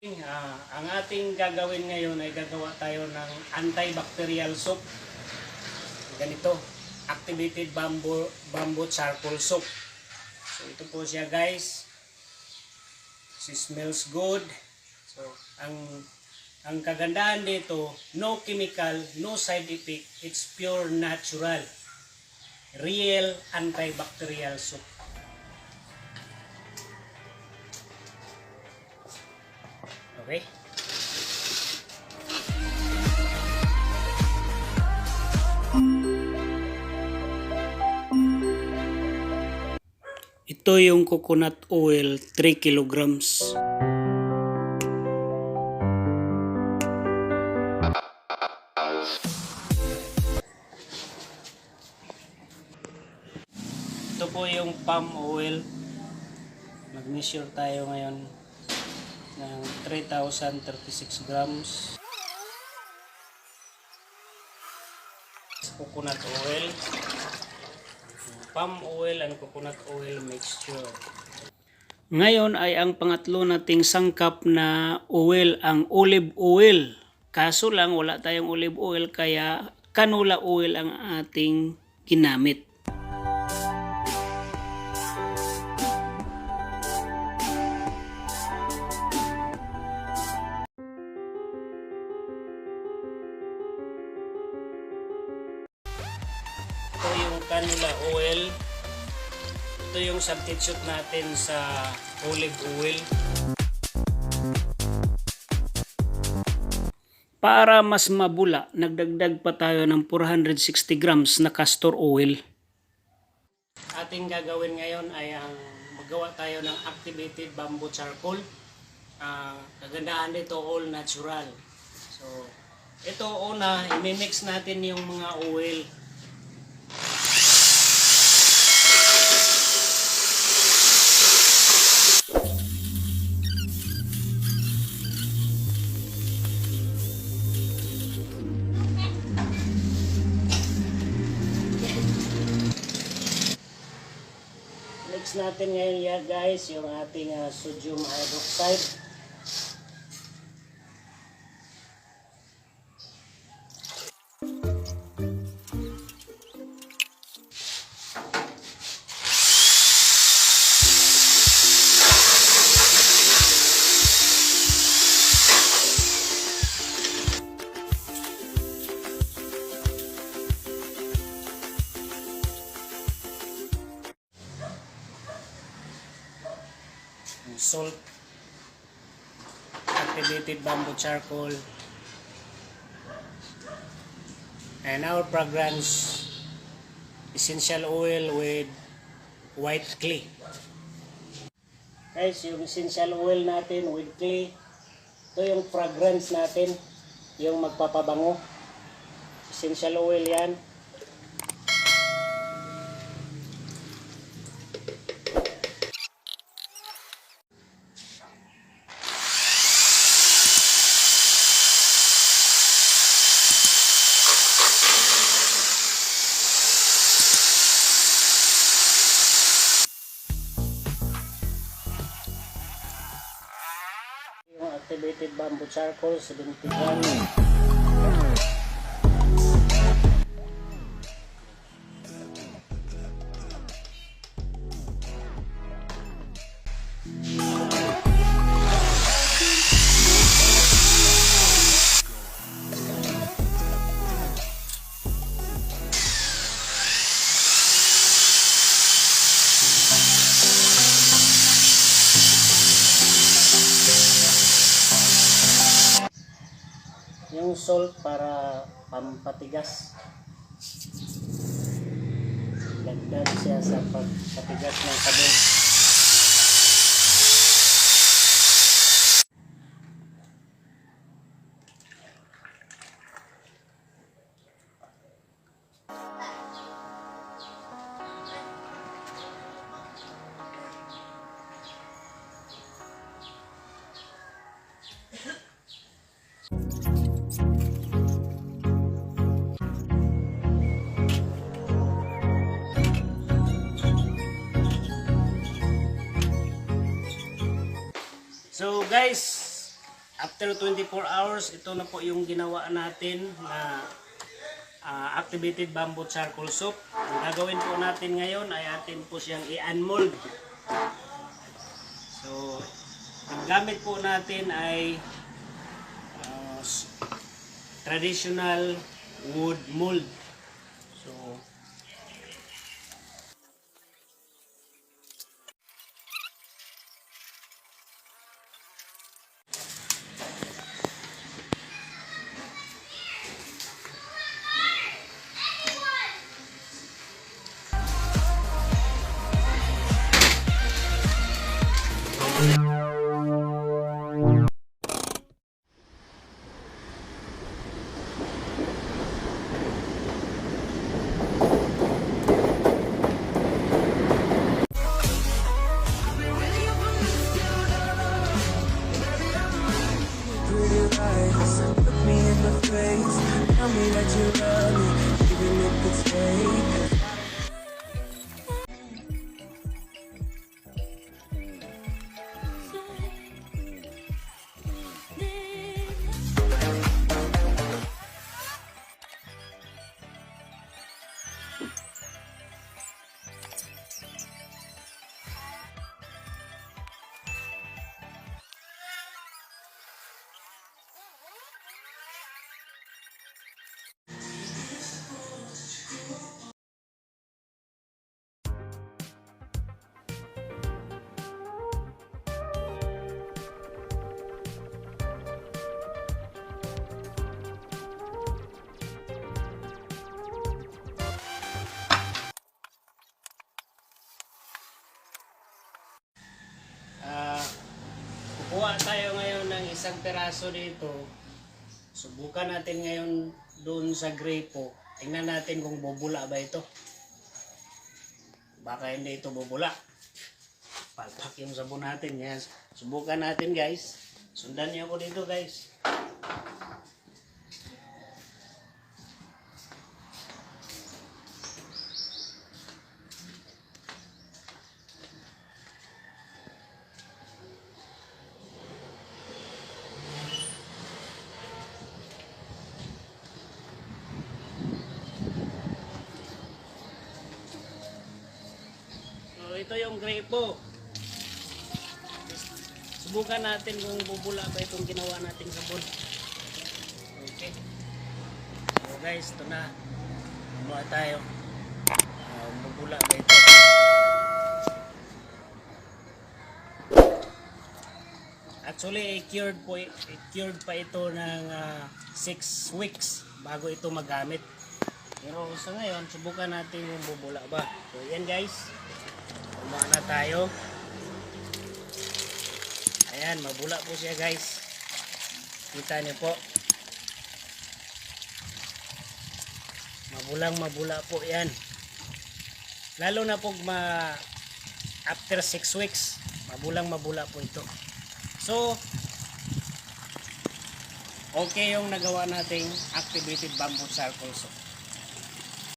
Ah, ang ating gagawin ngayon ay gagawa tayo ng antibacterial soap. Ganito, activated bamboo bamboo charcoal soap. So ito po siya guys. She smells good. So ang ang kagandahan dito, no chemical, no side effect. It's pure natural. Real antibacterial soap. Okay? Ito yung coconut oil, 3 kilograms. Ito po yung palm oil. Mag-measure tayo ngayon ng 3,036 grams. Coconut oil. Palm oil and coconut oil mixture. Ngayon ay ang pangatlo nating sangkap na oil, ang olive oil. Kaso lang wala tayong olive oil kaya canola oil ang ating ginamit. Ito yung canola oil. Ito yung substitute natin sa olive oil. Para mas mabula, nagdagdag pa tayo ng 460 grams na castor oil. Ating gagawin ngayon ay ang magawa tayo ng activated bamboo charcoal. Ah, kagandahan nito all natural. So, ito una, imimix natin yung mga oil. Next natin ngayon yan guys, yung ating ah, sodium hydroxide. Salt, activated bamboo charcoal, and our fragrance essential oil with white clay. Guys, yung essential oil natin with clay, ito yung fragrance natin, yung magpapabango. Essential oil yan. Bamboo charcoal, 71. Salt para pampatigas. Dagdag siya sa pagpatigas ng sabon. Guys, after 24 hours, ito na po yung ginawa natin na ah, activated bamboo charcoal soup. Ang gagawin po natin ngayon ay atin po siyang i-unmold. So, ang gamit po natin ay s- traditional wood mold. Tayo ngayon ng isang peraso dito. Subukan natin ngayon doon sa grapo. Tingnan natin kung bubula ba ito. Baka hindi ito bubula. Palpak yung sabon natin. Yan. Subukan natin guys. Sundan niyo ako dito guys. So ito yung grapo. Subukan natin kung bubula ba itong ginawa nating sabon. Okay. So guys, ito na. Kumuha tayo. Uh, bubula ba ito? Actually, eh, cured po eh, cured pa ito ng 6 weeks bago ito magamit. Pero sa ngayon, subukan natin yung bubula ba. So yan guys. Kumuha na tayo. Ayan, mabula po siya guys. Kita niyo po. Mabulang mabula po yan. Lalo na pag ma after 6 weeks, mabulang mabula po ito. So, okay yung nagawa nating activated bamboo charcoal soap.